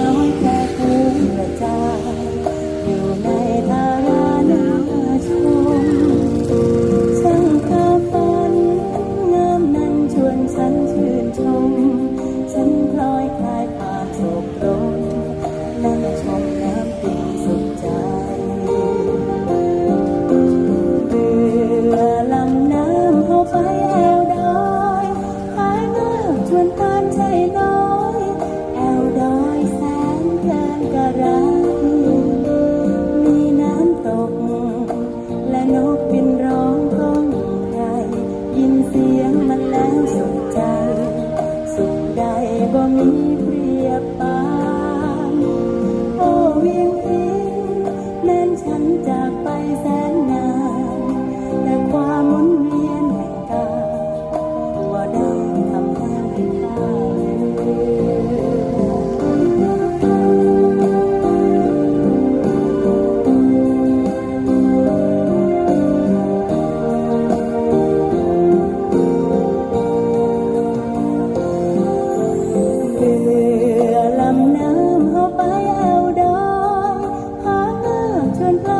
น้อยแค่พื้นหัวใจ ก็มีเปรียบปาน โอ้เวียงพิงแม่นฉัน turn